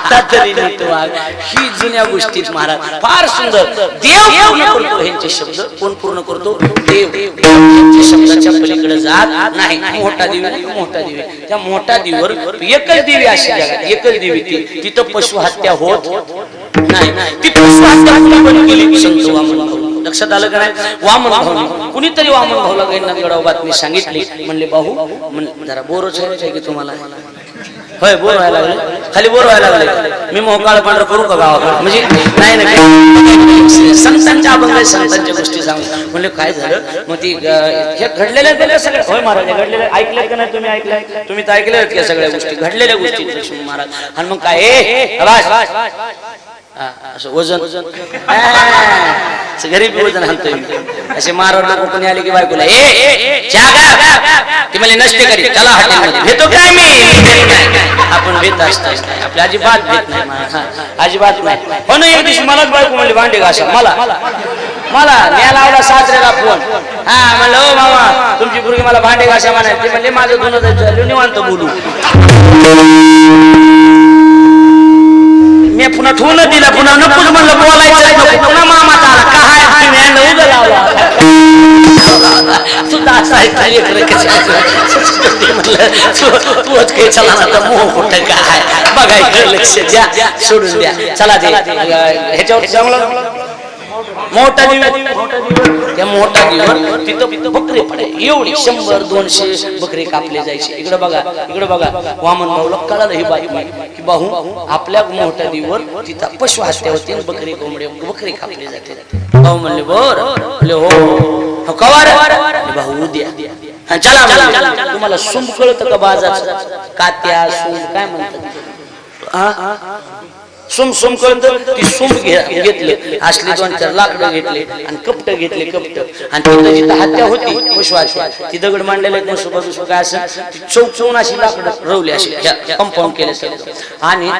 आता तरी नीट वाघ ही जुन्या गोष्टीत महाराज फार सुंदर. देव पूर्ण करतो ह्यांचे शब्द. कोण पूर्ण करतो? देव. ह्यांच्या शब्दाच्या पलीकडे जात नाही. मोठा दिवे मोठा दिवे. त्या मोठा दिवर एकच दिवी अशी जगात. एकच दिवी ती. तिथं पशु हत्या होत नाही. ती पशु हत्या बंद केली संत वामन लक्षात आलं का नाही? वामन भाऊ कुणीतरी वामन भाऊला गैरनाथ गडाव बातमी सांगितली. म्हणले भाऊ जरा बोरच आहे की तुम्हाला? होय बोर व्हायला लागले. खाली बोर लागले. मी मोकाळ पांढर करू का गावाकडे? म्हणजे नाही नाही संतांच्या अभंग संतांच्या गोष्टी सांग. म्हणले काय झालं? मग ती हे घडलेल्या गेल्या सगळ्या होय महाराज हे घडलेल्या ऐकले का नाही तुम्ही? ऐकलंय तुम्ही तर ऐकले आहेत का सगळ्या गोष्टी. घडलेल्या गोष्टी लक्ष्मण महाराज. आणि मग काय? असं वजन. हा, गरीब वजन हाणतोय असे मारवर लोक कोणी आले की बायकोला ए ए, ती म्हणजे नष्ट करी. चला हॉटेलमध्ये. भेटतो काय मी भेट असतात आपल्या अजिबात भेट नाही. अजिबात नाही. हो एक दिवशी मलाच बायको म्हणली भांडे घासा. मला. मला. न्या लावला सासऱ्याला फोन हा. म्हणलं हो मामा. तुमची मुलगी मला भांडे घासा म्हणाल. ते म्हणले माझं दोन निवांत बोलू. मी पुन्हा ठेवून दिला. पुन्हा नकोच म्हणलं बोलायचं पुन्हा मामा आला काय तुम्ही उभं लावला. सुद्धा असं आहे काय लेकरं कशी असं. ते म्हणलं तू तूच काही चला आता मोह कुठं काय बघा इकडे लक्ष द्या सोडून द्या चला दे ह्याच्यावर चांगलं मोठा दिवे त्या मोठा दिवर तिथं बकरी पडे एवढी शंभर दोनशे बकरी कापले जायचे इकडे बघा इकडे बघा वामन भाऊला कळालं ही बाई की बाहू आपल्या मोठ्या दिवर तिथं पशु हत्या होती बकरी कोंबडे बकरी कापले जाते भाऊ म्हणले बर म्हणले हो हो, कवा रे? म्हणले, भाऊ उद्या चला चला तुम्हाला सुंब कळत का बाजाचं? कात्या सुंब काय म्हणतात? सुम सुम कळत ती सुम घे- असली दोन चार लाकडं घेतले आणि कपट घेतले कपट. आणि तिथं जिथं हत्या होती पुष्वाची ती दगड मांडलेले मसुबा बिसुबा काय असं चौक चौन अशी लाकडं रवली अशी कंपाऊंड केले सगळं. आणि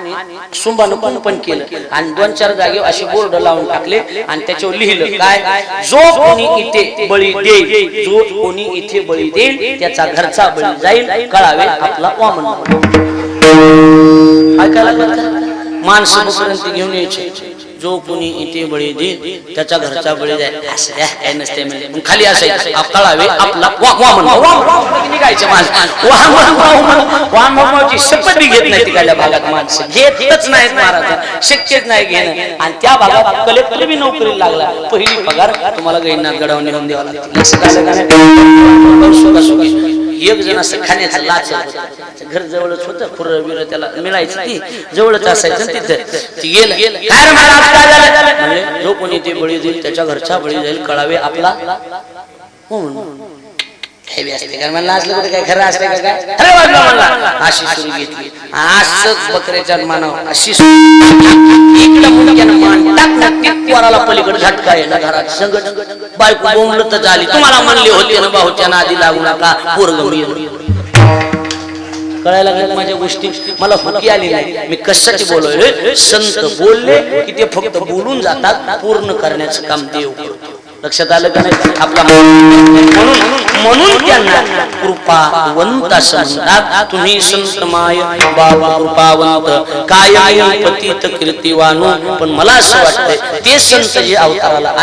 सुंबानं कुंपण केलं. आणि दोन चार जागे असे बोर्ड लावून टाकले आणि त्याच्यावर लिहिलं काय? जो कोणी इथे बळी देईल जो कोणी इथे बळी देईल त्याचा घरचा बळी जाईल कळावे आपला वामन ऐकायला लागलं माणसं बकरंती घेऊन यायचे. जो कोणी इथे बळी देईल त्याच्या घरचा बळी जाईल. असं काय नसते म्हणजे. मग खाली असायचं. आप- आपला वामन निघायचे माणसं. वामन वामन शपथ बी घेत नाही तिकडल्या भागात माणसं. घेतच नाहीत महाराज शक्यच नाही घेणं. आणि त्या भागात कलेक्टर बी नोकरी लागला. पहिली पगार तुम्हाला गैनाथ गडावर नेऊन द्यावा लागतो. एकजण एक जण असं खाण्याचं लाच घर जवळच होतं खुर बिर त्याला मिळायचं ती. जवळच असायचं तिथं ती गेलं. काय जो कोणी ते बळी देईल त्याच्या घरचा बळी जाईल कळावे आपला. हे बी असते. का म्हणलं असलं कुठे काय खरं असते का काय? अरे वाजला म्हणला अशी सुरू घेतली. असंच बकऱ्याच्या मानव अशी. इकडं मान पोराला पलीकडे झटका घरात संगत. बायको आली तुम्हाला म्हणले होते ना भाऊच्या नादी लागू नका. पोरग कळायला लागल्या माझ्या गोष्टी? मला हुकी आली नाही. मी कशाची बोलवले संत बोलले की ते फक्त बोलून जातात पूर्ण करण्याचं काम देव करतो लक्षात आलं का नाही? आपला म्हणून म्हणून त्यांना कृपावंत असं म्हणतात तुम्ही संत माय बाबा कृपावंत काय पतित कीर्तिवानो. पण मला असं वाटतंय ते संत जे अवताराला